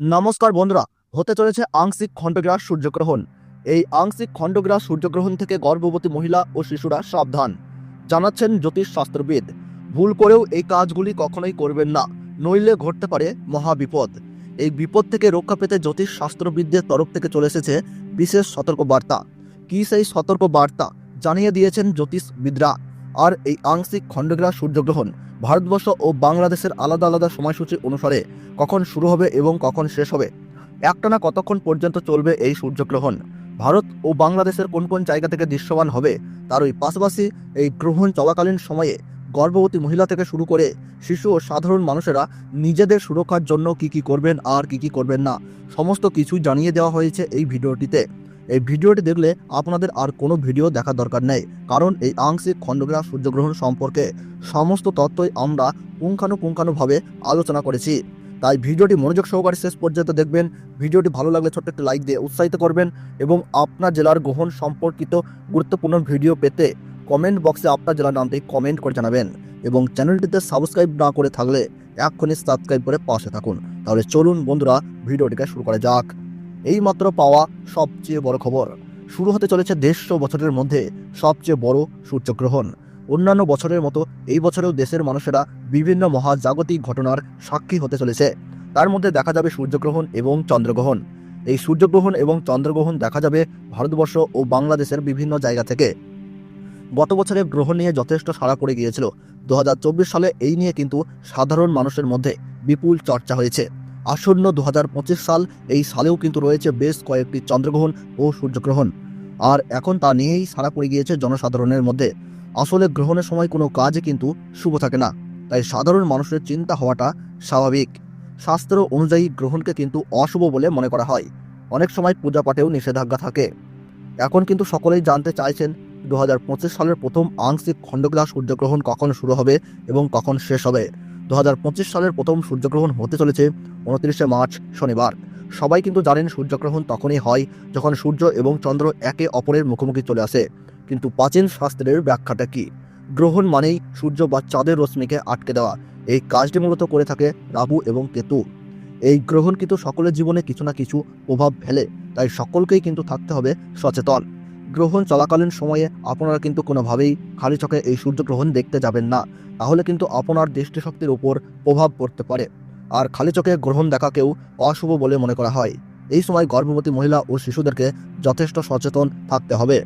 নমস্কার বন্ধুরা, হতে চলেছে আংশিক খণ্ডগ্রাস সূর্যগ্রহণ। এই আংশিক খণ্ডগ্রাস সূর্যগ্রহণ থেকে গর্ভবতী মহিলা ও শিশুরা সাবধান। জানাচ্ছেন জ্যোতিষ শাস্ত্রবিদ ভুল করেও এই কাজগুলি কখনোই করবেন না, নইলে ঘটতে পারে মহাবিপদ। এই বিপদ থেকে রক্ষা পেতে জ্যোতিষ শাস্ত্রবিদদের তরফ থেকে চলে এসেছে বিশেষ সতর্ক বার্তা কি সেই সতর্ক বার্তা জানিয়ে দিয়েছেন জ্যোতিষবিদরা? আর এই আংশিক খণ্ডগ্রাস সূর্যগ্রহণ ভারতবর্ষ ও বাংলাদেশের আলাদা আলাদা সময়সূচি অনুসারে কখন শুরু হবে এবং কখন শেষ হবে? একটানা কতক্ষণ পর্যন্ত চলবে এই সূর্যগ্রহণ? ভারত ও বাংলাদেশের কোন কোন জায়গা থেকে দৃশ্যমান হবে? তার ওই পাশাপাশি এই গ্রহণ চলাকালীন সময়ে গর্ভবতী মহিলা থেকে শুরু করে শিশু ও সাধারণ মানুষেরা নিজেদের সুরক্ষার জন্য কি কি করবেন আর কি কি করবেন না সমস্ত কিছুই জানিয়ে দেওয়া হয়েছে এই ভিডিওটিতে। এই ভিডিওটি দেখলে আপনাদের আর কোনো ভিডিও দেখার দরকার নেই, কারণ এই আংশিক খণ্ডগ্রাস সূর্যগ্রহণ সম্পর্কে সমস্ত তথ্যই আমরা পুঙ্খানুপুঙ্খানুভাবে আলোচনা করেছি। তাই ভিডিওটি মনোযোগ সহকারে শেষ পর্যন্ত দেখবেন, ভিডিওটি ভালো লাগলে ছোট্ট একটি লাইক দিয়ে উৎসাহিত করবেন এবং আপনার জেলার গ্রহণ সম্পর্কিত গুরুত্বপূর্ণ ভিডিও পেতে কমেন্ট বক্সে আপনার জেলার নামটি কমেন্ট করে জানাবেন এবং চ্যানেলটিতে সাবস্ক্রাইব না করে থাকলে এক্ষুনি সাবস্ক্রাইব করে পাশে থাকুন। তাহলে চলুন বন্ধুরা, ভিডিওটিকে শুরু করা যাক। এইমাত্র পাওয়া সবচেয়ে বড় খবর। শুরু হতে চলেছে দেড়শো বছরের মধ্যে সবচেয়ে বড় সূর্যগ্রহণ। অন্যান্য বছরের মতো এই বছরেও দেশের মানুষেরা বিভিন্ন মহাজাগতিক ঘটনার সাক্ষী হতে চলেছে। তার মধ্যে দেখা যাবে সূর্যগ্রহণ এবং চন্দ্রগ্রহণ। এই সূর্যগ্রহণ এবং চন্দ্রগ্রহণ দেখা যাবে ভারতবর্ষ ও বাংলাদেশের বিভিন্ন জায়গা থেকে। গত বছরে গ্রহণ নিয়ে যথেষ্ট সাড়া পড়ে গিয়েছিল। দু হাজার চব্বিশ সালে এই নিয়ে কিন্তু সাধারণ মানুষের মধ্যে বিপুল চর্চা হয়েছে। আসন্ন দু হাজার পঁচিশ সাল এই সালেও কিন্তু রয়েছে বেশ কয়েকটি চন্দ্রগ্রহণ ও সূর্যগ্রহণ। আর এখন তা নিয়েই সাড়া পড়ে গিয়েছে জনসাধারণের মধ্যে। আসলে গ্রহণের সময় কোনো কাজই কিন্তু শুভ থাকে না। তাই সাধারণ মানুষের চিন্তা হওয়াটা স্বাভাবিক। শাস্ত্র অনুযায়ী গ্রহণকে কিন্তু অশুভ বলে মনে করা হয়। অনেক সময় পূজা পাঠেও নিষেধাজ্ঞা থাকে। এখন কিন্তু সকলেই জানতে চাইছেন দু হাজার পঁচিশ সালের প্রথম আংশিক খণ্ডগ্রাস সূর্যগ্রহণ কখন শুরু হবে এবং কখন শেষ হবে। দু হাজার পঁচিশ সালের প্রথম সূর্যগ্রহণ হতে চলেছে উনত্রিশে মার্চ শনিবার। সবাই কিন্তু জানেন সূর্যগ্রহণ তখনই হয় যখন সূর্য এবং চন্দ্র একে অপরের মুখোমুখি চলে আসে। কিন্তু প্রাচীন শাস্ত্রের ব্যাখ্যাটা কি? গ্রহণ মানেই সূর্য বা চাঁদের রশ্মিকে আটকে দেওয়া। এই কাজটি মূলত করে থাকে রাহু এবং কেতু। এই গ্রহণ কিন্তু সকলের জীবনে কিছু না কিছু প্রভাব ফেলে, তাই সকলকেই কিন্তু থাকতে হবে সচেতন। গ্রহণ চলাকালীন সময়ে আপনারা কিন্তু কোনোভাবেই খালি চোখে এই সূর্যগ্রহণ দেখতে যাবেন না। তাহলে কিন্তু আপনার দৃষ্টিশক্তির উপর প্রভাব পড়তে পারে। আর খালি চোখে গ্রহণ দেখাকেও অশুভ বলে মনে করা হয়। এই সময় গর্ভবতী মহিলা ও শিশুদেরকে যথেষ্ট সচেতন থাকতে হবে।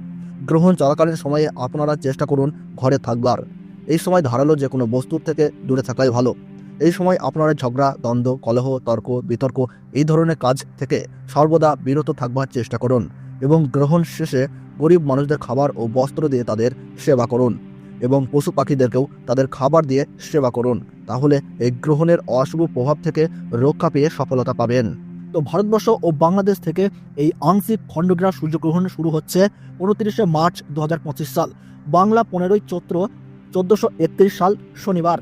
গ্রহণ চলাকালীন সময়ে আপনারা চেষ্টা করুন ঘরে থাকবার। এই সময় ধারালো যে কোনো বস্তুর থেকে দূরে থাকাই ভালো। এই সময় আপনারা ঝগড়া, দ্বন্দ্ব, কলহ, তর্ক, বিতর্ক এই ধরনের কাজ থেকে সর্বদা বিরত থাকবার চেষ্টা করুন। এবং গ্রহণ শেষে গরিব মানুষদের খাবার ও বস্ত্র দিয়ে তাদের সেবা করুন এবং পশু পাখিদেরকেও তাদের খাবার দিয়ে সেবা করুন, তাহলে এই গ্রহণের অশুভ প্রভাব থেকে রক্ষা পেয়ে সফলতা পাবেন। তো ভারতবর্ষ ও বাংলাদেশ থেকে এই আংশিক খণ্ডগ্রাস সূর্যগ্রহণ শুরু হচ্ছে উনত্রিশে মার্চ দু হাজার পঁচিশ সাল, বাংলা পনেরোই চৈত্র চোদ্দোশো সাল শনিবার।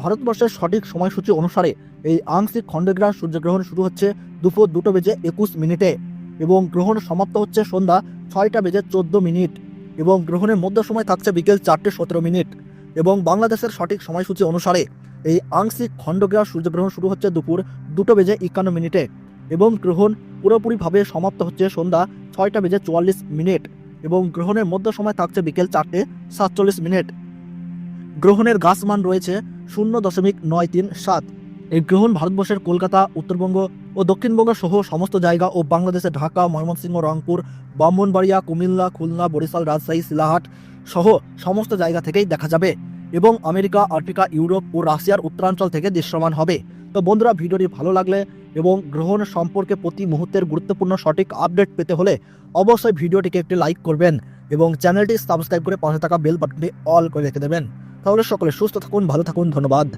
ভারতবর্ষের সঠিক সময়সূচি অনুসারে এই আংশিক খণ্ডগ্রাস সূর্যগ্রহণ শুরু হচ্ছে দুপুর দুটো বেজে একুশ মিনিটে। এবং গ্রহণ সমাপ্ত হচ্ছে সন্ধ্যা ছয়টা বেজে চোদ্দ মিনিট এবং গ্রহণের মধ্য সময় থাকছে বিকেল চারটে সতেরো মিনিট এবং বাংলাদেশের সঠিক সময়সূচি অনুসারে এই আংশিক খণ্ডগ্রাস সূর্যগ্রহণ শুরু হচ্ছে দুপুর দুটো বেজে একান্ন মিনিটে এবং গ্রহণ পুরোপুরিভাবে সমাপ্ত হচ্ছে সন্ধ্যা ছয়টা বেজে চুয়াল্লিশ মিনিট এবং গ্রহণের মধ্য সময় থাকছে বিকেল চারটে সাতচল্লিশ মিনিট। গ্রহণের গাছমান রয়েছে শূন্য দশমিক নয় তিন সাত। এই গ্রহণ ভারতবর্ষের কলকাতা, উত্তরবঙ্গ ও দক্ষিণবঙ্গ সহ সমস্ত জায়গা ও বাংলাদেশের ঢাকা, ময়মনসিংহ, রংপুর, ব্রাহ্মণবাড়িয়া, কুমিল্লা, খুলনা, বরিশাল, রাজশাহী শিলাহাট সহ সমস্ত জায়গা থেকেই দেখা যাবে এবং আমেরিকা, আফ্রিকা, ইউরোপ ও রাশিয়ার উত্তরাঞ্চল থেকে দৃশ্যমান হবে। তো বন্ধুরা, ভিডিওটি ভালো লাগলে এবং গ্রহণ সম্পর্কে প্রতি মুহূর্তের গুরুত্বপূর্ণ সঠিক আপডেট পেতে হলে অবশ্যই ভিডিওটিকে একটি লাইক করবেন এবং চ্যানেলটি সাবস্ক্রাইব করে পাশে থাকা বেল বাটনটি অল করে রেখে দেবেন। তাহলে সকলে সুস্থ থাকুন, ভালো থাকুন, ধন্যবাদ।